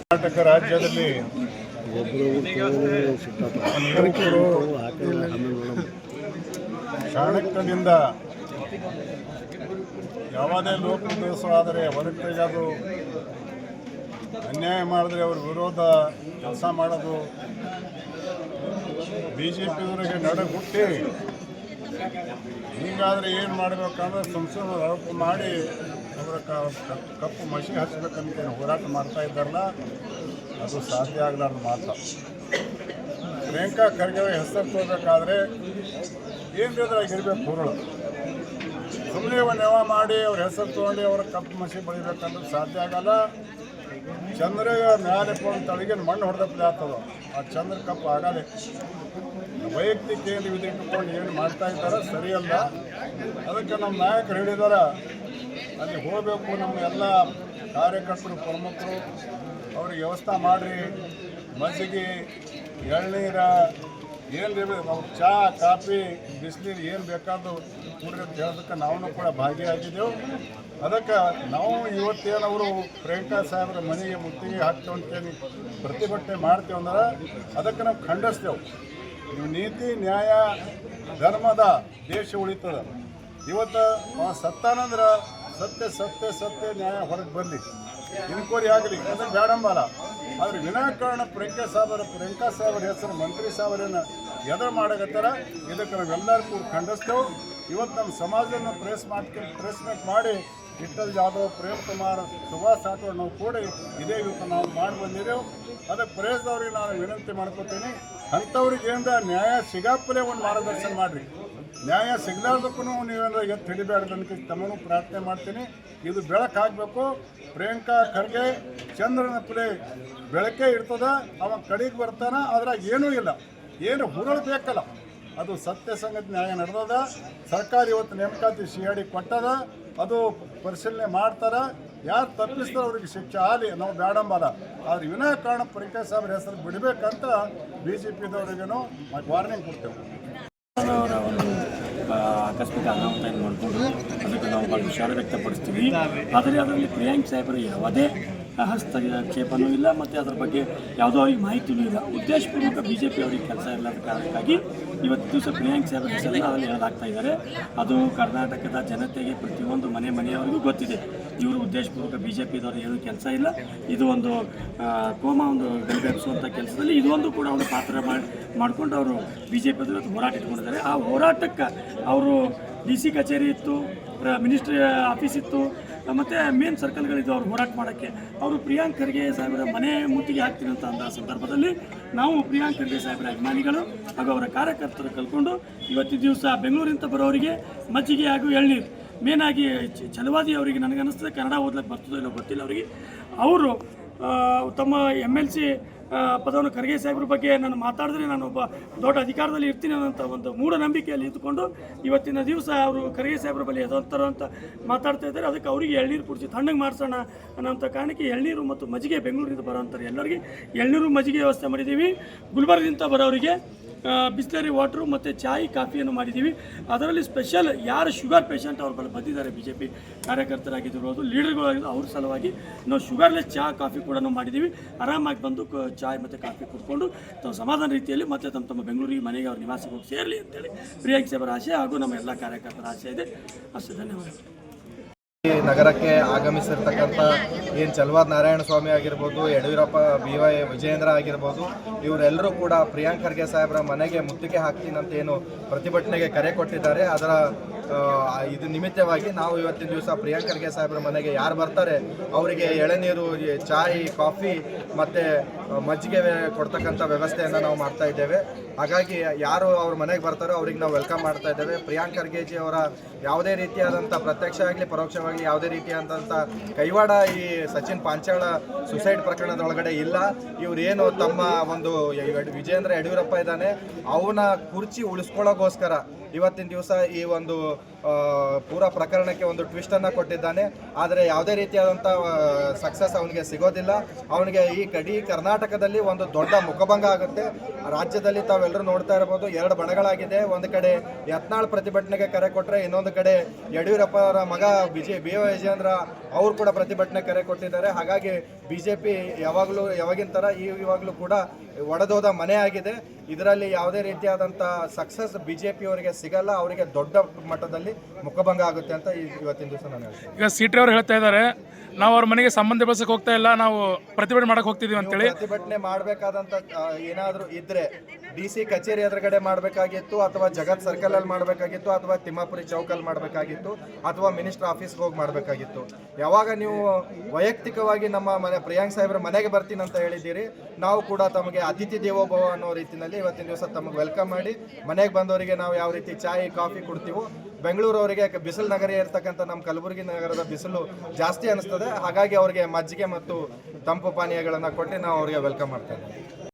ಕರ್ನಾಟಕ ರಾಜ್ಯದಲ್ಲಿ ಚಾಣಕ್ಯದಿಂದ ಯಾವುದೇ ಆದರೆ ಅವರಿಗೆ ಅದು ಅನ್ಯಾಯ ಮಾಡಿದ್ರೆ ಅವ್ರ ವಿರೋಧ ಕೆಲಸ ಮಾಡೋದು ಬಿ ಜೆ ಪಿಯವರಿಗೆ ನಡೆ ಹುಟ್ಟಿ ಹೀಗಾದ್ರೆ ಏನು ಮಾಡಬೇಕಂದ್ರೆ ಸಂಸದ ಆರೋಪ ಮಾಡಿ ಅವರ ಕಪ್ಪು ಮಸಿ ಹಚ್ಚಬೇಕಂತ ಹೋರಾಟ ಮಾಡ್ತಾ ಇದ್ದಾರಲ್ಲ, ಅದು ಸಾಧ್ಯ ಆಗಲಾರ್ದು ಮಾತ್ರ. ಪ್ರಿಯಾಂಕಾ ಖರ್ಗೆ ಹೆಸರು ತೋರ್ಬೇಕಾದ್ರೆ ಏನು ಬೇಕಾದ್ರೆ ಇರಬೇಕು ಹುರುಳು ಸುಮ್ಮನೆ ನೆವ ಮಾಡಿ ಅವ್ರ ಹೆಸರು ತೊಗೊಂಡು ಅವ್ರ ಕಪ್ಪು ಮಸಿ ಬೆಳಿಬೇಕಂದ್ರೆ ಸಾಧ್ಯ ಆಗಲ್ಲ. ಚಂದ್ರ ಮ್ಯಾಲೆ ಅಂತ ಅಡುಗೆ ಮಣ್ಣು ಹೊಡೆದಪ್ಪಲೆ ಆಗ್ತದ ಆ ಚಂದ್ರ ಕಪ್ಪು ಆಗಲ್ಲ ವೈಯಕ್ತಿಕ ಏನು ಇದಿಟ್ಟುಕೊಂಡು ಏನು ಮಾಡ್ತಾ ಇದ್ದಾರೆ ಸರಿಯಲ್ಲ ಅದಕ್ಕೆ ನಮ್ಮ ನಾಯಕರು ಹೇಳಿದಾರ, ಅಲ್ಲಿ ಹೋಗಬೇಕು ನಮ್ಮ ಎಲ್ಲ ಕಾರ್ಯಕರ್ತರು, ಪ್ರಮುಖರು, ಅವ್ರಿಗೆ ವ್ಯವಸ್ಥೆ ಮಾಡಿರಿ. ಮಜ್ಜಿಗೆ, ಎಳ್ನೀರ ಏನು ನಾವು ಚಹಾ ಕಾಫಿ, ಬಿಸಿನೀರು ಏನು ಬೇಕಾದ್ರು ಕುಡಿದ್ರೆ ಹೇಳೋದಕ್ಕೆ ನಾವು ಕೂಡ ಭಾಗಿಯಾಗಿದ್ದೆವು. ಅದಕ್ಕೆ ನಾವು ಇವತ್ತೇನವರು ಪ್ರಿಯಾಂಕಾ ಸಾಹೇಬ್ರ ಮನೆಗೆ ಮುತ್ತಿಗೆ ಹಾಕ್ತೇವೆ ಪ್ರತಿಭಟನೆ ಮಾಡ್ತೇವೆ ಅಂದ್ರೆ ಅದಕ್ಕೆ ನಾವು ಖಂಡಿಸ್ತೇವೆ. ನೀವು ನೀತಿ, ನ್ಯಾಯ, ಧರ್ಮದ ದೇಶ ಉಳಿತದ. ಇವತ್ತು ಸತ್ತಾನಂದ್ರೆ ಸತ್ಯ ಸತ್ಯ ಸತ್ಯ, ನ್ಯಾಯ ಹೊರಗೆ ಬರಲಿ. ಇನ್ಕ್ವೈರಿ ಆಗಲಿ ಅದಕ್ಕೆ ಬೇಡಂಬಲ್ಲ. ಆದ್ರೆ ವಿನಾಕಾರಣ ಪ್ರಿಯಾಂಕಾ ಸಾಹೇಬರ ಪ್ರಿಯಾಂಕಾ ಸಾಹೇಬರ ಹೆಸರು ಮಂತ್ರಿ ಸಾಹೇಬರನ್ನ ಎದುರು ಮಾಡಕತ್ತಾರ. ಇದಕ್ಕೆ ನಾವೆಲ್ಲರೂ ಕೂಡ ಖಂಡಿಸ್ತೇವೆ. ಇವತ್ತು ನಮ್ಮ ಸಮಾಜವನ್ನು ಪ್ರೆಸ್ ಮಾಡ್ಕೊಂಡು ಪ್ರೆಸ್ಮೆಂಟ್ ಮಾಡಿ ವಿಠಲ್ ಜಾಧವ್ ಪ್ರೇಮ್ ಕುಮಾರ್, ಸುಭಾಷ್ ರಾಠೋಡ್ ನಾವು ಕೂಡಿ ಇದೇ ಇವತ್ತು ನಾವು ಮಾಡಿ ಬಂದಿದ್ದೇವೆ. ಅದಕ್ಕೆ ಪ್ರೇಸ್ದವ್ರಿಗೆ ನಾನು ವಿನಂತಿ ಮಾಡ್ಕೊತೀನಿ. ಅಂಥವ್ರಿಗೆ ಏನಾರ ನ್ಯಾಯ ಸಿಗಾಪಲೆ ಒಂದು ಮಾರ್ಗದರ್ಶನ ಮಾಡಿರಿ. ನ್ಯಾಯ ಸಿಗಲಾರ್ದಕ್ಕೂ ನೀವೇನಾರ ಎತ್ತು ಹಿಡಿಬೇಡ್ದು ಅಂತ ತಮ್ಮನ್ನು ಪ್ರಾರ್ಥನೆ ಮಾಡ್ತೀನಿ. ಇದು ಬೆಳಕು ಹಾಕಬೇಕು. ಪ್ರಿಯಾಂಕಾ ಖರ್ಗೆ ಚಂದ್ರನ ಪುಲೆ ಬೆಳಕೇ ಇರ್ತದ. ಅವ ಕಡೆಗೆ ಬರ್ತಾನ, ಅದ್ರಾಗ ಏನೂ ಇಲ್ಲ. ಏನು ಹುರಳು ಬೇಕಲ್ಲ. ಅದು ಸತ್ಯ ಸಂಗತಿ ನ್ಯಾಯ ನಡೆದದ. ಸರ್ಕಾರ ಇವತ್ತು ನೇಮಕಾತಿ ಸಿ ಆಡಿ ಕೊಟ್ಟದ. ಅದು ಪರಿಶೀಲನೆ ಮಾಡ್ತಾರೆ. ಯಾರು ತಪ್ಪಿಸ್ತಾರೆ ಅವ್ರಿಗೆ ಶಿಕ್ಷೆ ಆಗಲಿ. ನಾವು ಬೇಡಂಬಲ್ಲ ಆದ್ರೆ ವಿನಾಕಾರಣ ಪ್ರಿಯಾಂಕಾ ಸಾಹೇಬ್ರ ಹೆಸರು ಬಿಡಬೇಕಂತ ಬಿ ಜೆ ಪಿದವರಿಗೇನು ವಾರ್ನಿಂಗ್ ಕೊಡ್ತೇವೆ. ಆಕಸ್ಮಿಕ ಅನಾಹುತ ಮಾಡಿಕೊಂಡು ಅದಕ್ಕೆ ನಾವು ಭಾಳ ವಿಷಾದ ವ್ಯಕ್ತಪಡಿಸ್ತೀವಿ. ಆದರೆ ಅದರಲ್ಲಿ ಪ್ರಿಯಾಂಕ್ ಸಾಹೇಬರು ಯಾವುದೇ ಹಸ್ತಕ್ಷೇಪನೂ ಇಲ್ಲ ಮತ್ತು ಅದರ ಬಗ್ಗೆ ಯಾವುದೋ ಅವ್ರಿಗೆ ಮಾಹಿತಿಯೂ ಇಲ್ಲ. ಉದ್ದೇಶಪೂರ್ವಕ ಬಿ ಜೆ ಪಿ ಅವರಿಗೆ ಕೆಲಸ ಇಲ್ಲದ ಕಾರಣಕ್ಕಾಗಿ ಇವತ್ತು ದಿವಸ ಪ್ರಿಯಾಂಕ್ ಸಾಹೇಬರ ಹೆಸರನ್ನು ಅದರಲ್ಲಿ ಹೇಳಲಾಗ್ತಾ ಇದ್ದಾರೆ. ಅದು ಕರ್ನಾಟಕದ ಜನತೆಗೆ ಪ್ರತಿಯೊಂದು ಮನೆ ಮನೆಯವರಿಗೂ ಗೊತ್ತಿದೆ. ಇವರು ಉದ್ದೇಶಪೂರ್ವಕ ಬಿ ಜೆ ಪಿದವರು ಏನೂ ಕೆಲಸ ಇಲ್ಲ. ಇದು ಒಂದು ಕೋಮ ಒಂದು ಗರಿಗೆಬ್ಸುವಂಥ ಕೆಲಸದಲ್ಲಿ ಇದೊಂದು ಕೂಡ ಒಂದು ಪಾತ್ರ ಮಾಡಿ ಮಾಡಿಕೊಂಡು ಅವರು ಬಿ ಜೆ ಪಿ ಹೋರಾಟ ಇಟ್ಕೊಂಡಿದ್ದಾರೆ. ಆ ಹೋರಾಟಕ್ಕೆ ಅವರು ಡಿ ಸಿ ಕಚೇರಿ ಇತ್ತು ಮಿನಿಸ್ಟ್ರಿ ಆಫೀಸ್ ಇತ್ತು, ಮತ್ತು ಮೇನ್ ಸರ್ಕಲ್ಗಳಿದ್ದು ಅವ್ರು ಹೋರಾಟ ಮಾಡೋಕ್ಕೆ. ಅವರು ಪ್ರಿಯಾಂಕ್ ಖರ್ಗೆ ಸಾಹೇಬರ ಮನೆ ಮುತ್ತಿಗೆ ಹಾಕ್ತೀನಿ ಅಂತ ಸಂದರ್ಭದಲ್ಲಿ ನಾವು ಪ್ರಿಯಾಂಕ್ ಖರ್ಗೆ ಸಾಹೇಬರ ಅಭಿಮಾನಿಗಳು ಹಾಗೂ ಅವರ ಕಾರ್ಯಕರ್ತರು ಕಲ್ಕೊಂಡು ಇವತ್ತಿನ ದಿವಸ ಬೆಂಗಳೂರಿಂದ ಬರೋರಿಗೆ ಮಜ್ಜಿಗೆ ಹಾಗೂ ಎಳ್ನೀರು. ಮೇನಾಗಿ ಛಲವಾದಿ ಅವರಿಗೆ ನನಗನ್ನಿಸ್ತದೆ, ಕನ್ನಡ ಓದ್ಲಿಕ್ಕೆ ಬರ್ತದೋ ಇಲ್ಲೋ ಗೊತ್ತಿಲ್ಲ ಅವರಿಗೆ. ಅವರು ತಮ್ಮ ಎಂ ಎಲ್ ಸಿ ಪದವನ್ನು ಖರ್ಗೆ ಸಾಹೇಬ್ರ ಬಗ್ಗೆ ನಾನು ಮಾತಾಡಿದ್ರೆ ನಾನು ಒಬ್ಬ ದೊಡ್ಡ ಅಧಿಕಾರದಲ್ಲಿ ಇರ್ತೀನಿ ಅನ್ನೋಂಥ ಒಂದು ಮೂಢನಂಬಿಕೆಯಲ್ಲಿ ಇದ್ದುಕೊಂಡು ಇವತ್ತಿನ ದಿವಸ ಅವರು ಖರ್ಗೆ ಸಾಹೇಬ್ರ ಬಳಿ ಎದೊತ್ತರ ಅಂತ ಮಾತಾಡ್ತಾ ಇದ್ದಾರೆ. ಅದಕ್ಕೆ ಅವರಿಗೆ ಎಳ್ನೀರು ಕುಡಿಸಿ ತಣ್ಣಗೆ ಮಾಡಿಸೋಣ ಅನ್ನೋಂಥ ಕಾರಣಕ್ಕೆ ಎಳ್ನೀರು ಮತ್ತು ಮಜ್ಜಿಗೆ ಬೆಂಗಳೂರಿಂದ ಬರೋಂಥವ್ರು ಎಲ್ಲರಿಗೆ ಎಳ್ನೀರು ಮಜ್ಜಿಗೆ ವ್ಯವಸ್ಥೆ ಮಾಡಿದ್ದೀವಿ. ಗುಲ್ಬರ್ಗದಿಂದ ಬರೋರಿಗೆ ಬಿಸ್ಲರಿ ವಾಟ್ರು ಮತ್ತು ಚಾಯ್, ಕಾಫಿಯನ್ನು ಮಾಡಿದ್ದೀವಿ. ಅದರಲ್ಲಿ ಸ್ಪೆಷಲ್ ಯಾರು ಶುಗರ್ ಪೇಷಂಟ್ ಅವ್ರ ಬಳಿ ಬಂದಿದ್ದಾರೆ ಬಿ ಜೆ ಪಿ ಕಾರ್ಯಕರ್ತರಾಗಿದ್ದಿರೋದು ಲೀಡರ್ಗಳಾಗಿದ್ದು ಅವ್ರ ಸಲುವಾಗಿ ನಾವು ಶುಗರ್ಲೆಸ್ ಚಹಾ ಕಾಫಿ ಕೂಡ ಮಾಡಿದ್ದೀವಿ. ಆರಾಮಾಗಿ ಬಂದು ಚಾಯ್ ಮತ್ತು ಕಾಫಿ ಕುಡ್ಕೊಂಡು ತಾವು ಸಮಾಧಾನ ರೀತಿಯಲ್ಲಿ ಮತ್ತೆ ತಮ್ಮ ತಮ್ಮ ಬೆಂಗಳೂರಿಗೆ ಮನೆಗೆ ಅವ್ರ ನಿವಾಸಕ್ಕೆ ಹೋಗಿ ಸೇರಲಿ ಅಂತೇಳಿ ಪ್ರಿಯಾಂಕ್ ಸಾಹೇಬರ ಆಶೆ ಹಾಗೂ ನಮ್ಮ ಎಲ್ಲ ಕಾರ್ಯಕರ್ತರ ಆಶೆ ಇದೆ. ಅಷ್ಟು ಧನ್ಯವಾದ ನಗರಕ್ಕೆ ಆಗಮಿಸಿರ್ತಕ್ಕಂಥ ಏನು ಚಲವಾದ ನಾರಾಯಣ ಸ್ವಾಮಿ ಆಗಿರ್ಬೋದು, ಯಡಿಯೂರಪ್ಪ, ಬಿ ವೈ ವಿಜಯೇಂದ್ರ ಆಗಿರ್ಬೋದು, ಇವರೆಲ್ಲರೂ ಕೂಡ ಪ್ರಿಯಾಂಕ್ ಖರ್ಗೆ ಸಾಹೇಬರ ಮನೆಗೆ ಮುತ್ತಿಗೆ ಹಾಕ್ತೀನಂತ ಏನು ಪ್ರತಿಭಟನೆಗೆ ಕರೆ ಕೊಟ್ಟಿದ್ದಾರೆ. ಅದರ ಇದು ನಿಮಿತ್ತವಾಗಿ ನಾವು ಇವತ್ತಿನ ದಿವಸ ಪ್ರಿಯಾಂಕ್ ಖರ್ಗೆ ಸಾಹೇಬ್ರ ಮನೆಗೆ ಯಾರು ಬರ್ತಾರೆ, ಅವರಿಗೆ ಎಳೆನೀರು ಚಾಯ್, ಕಾಫಿ ಮತ್ತು ಮಜ್ಜಿಗೆ ಕೊಡ್ತಕ್ಕಂಥ ವ್ಯವಸ್ಥೆಯನ್ನು ನಾವು ಮಾಡ್ತಾ ಇದ್ದೇವೆ. ಹಾಗಾಗಿ ಯಾರು ಅವ್ರ ಮನೆಗೆ ಬರ್ತಾರೋ ಅವ್ರಿಗೆ ನಾವು ವೆಲ್ಕಮ್ ಮಾಡ್ತಾ ಇದ್ದೇವೆ. ಪ್ರಿಯಾಂಕ್ ಖರ್ಗೆಜಿ ಅವರ ಯಾವುದೇ ರೀತಿಯಾದಂಥ ಪ್ರತ್ಯಕ್ಷ ಆಗಲಿ ಯಾವುದೇ ರೀತಿಯಾದಂಥ ಕೈವಾಡ ಈ ಸಚಿನ್ ಪಾಂಚಾಳ ಸುಸೈಡ್ ಪ್ರಕರಣದೊಳಗಡೆ ಇಲ್ಲ. ಇವರೇನು ತಮ್ಮ ಒಂದು ವಿಜಯೇಂದ್ರ ಯಡಿಯೂರಪ್ಪ ಇದ್ದಾನೆ, ಅವನ ಕುರ್ಚಿ ಉಳಿಸ್ಕೊಳ್ಳೋಗೋಸ್ಕರ ಇವತ್ತಿನ ದಿವಸ ಈ ಒಂದು ಆ, ಪೂರಾ ಪ್ರಕರಣಕ್ಕೆ ಒಂದು ಟ್ವಿಸ್ಟನ್ನು ಕೊಟ್ಟಿದ್ದಾನೆ. ಆದರೆ ಯಾವುದೇ ರೀತಿಯಾದಂಥ ಸಕ್ಸಸ್ ಅವನಿಗೆ ಸಿಗೋದಿಲ್ಲ. ಅವನಿಗೆ ಈ ಕಡಿ ಕರ್ನಾಟಕದಲ್ಲಿ ಒಂದು ದೊಡ್ಡ ಮುಖಭಂಗ ಆಗುತ್ತೆ. ರಾಜ್ಯದಲ್ಲಿ ತಾವೆಲ್ಲರೂ ನೋಡ್ತಾ ಇರ್ಬೋದು, ಎರಡು ಬಣಗಳಾಗಿದೆ. ಒಂದು ಕಡೆ ಯತ್ನಾಳ್ ಪ್ರತಿಭಟನೆಗೆ ಕರೆ ಕೊಟ್ಟರೆ ಇನ್ನೊಂದು ಕಡೆ ಯಡಿಯೂರಪ್ಪ ಅವರ ಮಗ ವಿಜಯ್ ಬಿ ವಿಜೇಂದ್ರ ಅವರು ಕೂಡ ಪ್ರತಿಭಟನೆ ಕರೆ ಕೊಟ್ಟಿದ್ದಾರೆ. ಹಾಗಾಗಿ ಬಿ ಜೆ ಪಿ ಯಾವಾಗಲೂ, ಯಾವಾಗಿನ ಥರ ಈ ಇವಾಗಲೂ ಕೂಡ ಒಡೆದೋದ ಮನೆ ಆಗಿದೆ. ಇದರಲ್ಲಿ ಯಾವುದೇ ರೀತಿಯಾದಂಥ ಸಕ್ಸಸ್ ಬಿ ಜೆ ಪಿಯವರಿಗೆ ಸಿಗಲ್ಲ. ಅವರಿಗೆ ದೊಡ್ಡ ಮಟ್ಟದಲ್ಲಿ ಮುಖಭಂಗ ಆಗುತ್ತೆ ಅಂತ ಈ- ಇವತ್ತಿನ ದಿವಸ ನಾನು ಹೇಳ್ತೀನಿ. ಈಗ ಸಿಟಿ ಅವರು ಹೇಳ್ತಾ ಇದ್ದಾರೆ ನಾವು ಅವ್ರ ಮನೆಗೆ ಸಂಬಂಧ ಬೆಳೆಸಕ್ಕೆ ಹೋಗ್ತಾ ಇಲ್ಲ ನಾವು ಪ್ರತಿಭಟನೆ ಮಾಡಕ್ ಹೋಗ್ತಿದೀವಿ ಅಂತೇಳಿ. ಪ್ರತಿಭಟನೆ ಮಾಡಬೇಕಾದಂತ ಏನಾದರೂ ಇದ್ರೆ ಡಿ ಸಿ ಕಚೇರಿ ಎದುರುಗಡೆ ಮಾಡಬೇಕಾಗಿತ್ತು ಅಥವಾ ಜಗತ್ ಸರ್ಕಲ್ ಅಲ್ಲಿ ಮಾಡಬೇಕಾಗಿತ್ತು ಅಥವಾ ತಿಮ್ಮಾಪುರಿ ಚೌಕಲ್ಲಿ ಮಾಡಬೇಕಾಗಿತ್ತು ಅಥವಾ ಮಿನಿಸ್ಟರ್ ಆಫೀಸ್ಗೆ ಹೋಗಿ ಮಾಡಬೇಕಾಗಿತ್ತು. ಯಾವಾಗ ನೀವು ವೈಯಕ್ತಿಕವಾಗಿ ನಮ್ಮ ಮನೆ ಪ್ರಿಯಾಂಕ್ ಸಾಹೇಬ್ರ ಮನೆಗೆ ಬರ್ತೀನಿ ಅಂತ ಹೇಳಿದ್ದೀರಿ, ನಾವು ಕೂಡ ತಮಗೆ ಅತಿಥಿ ದೇವೋಭವ ಅನ್ನೋ ರೀತಿಯಲ್ಲಿ ಇವತ್ತಿನ ದಿವಸ ತಮಗೆ ವೆಲ್ಕಮ್ ಮಾಡಿ, ಮನೆಗೆ ಬಂದವರಿಗೆ ನಾವು ಯಾವ ರೀತಿ ಚಾಯ್, ಕಾಫಿ ಕೊಡ್ತೀವೋ, ಬೆಂಗಳೂರು ಅವರಿಗೆ ಬಿಸಿಲು ನಗರ ಇರ್ತಕ್ಕಂಥ ನಮ್ಮ ಕಲಬುರಗಿ ನಗರದ ಬಿಸಿಲು ಜಾಸ್ತಿ ಅನಿಸ್ತದೆ, ಹಾಗಾಗಿ ಅವರಿಗೆ ಮಜ್ಜಿಗೆ ಮತ್ತು ತಂಪು ಪಾನೀಯಗಳನ್ನು ಕೊಟ್ಟು ನಾವು ಅವರಿಗೆ ವೆಲ್ಕಮ್ ಮಾಡ್ತಾ ಇದ್ದೀವಿ.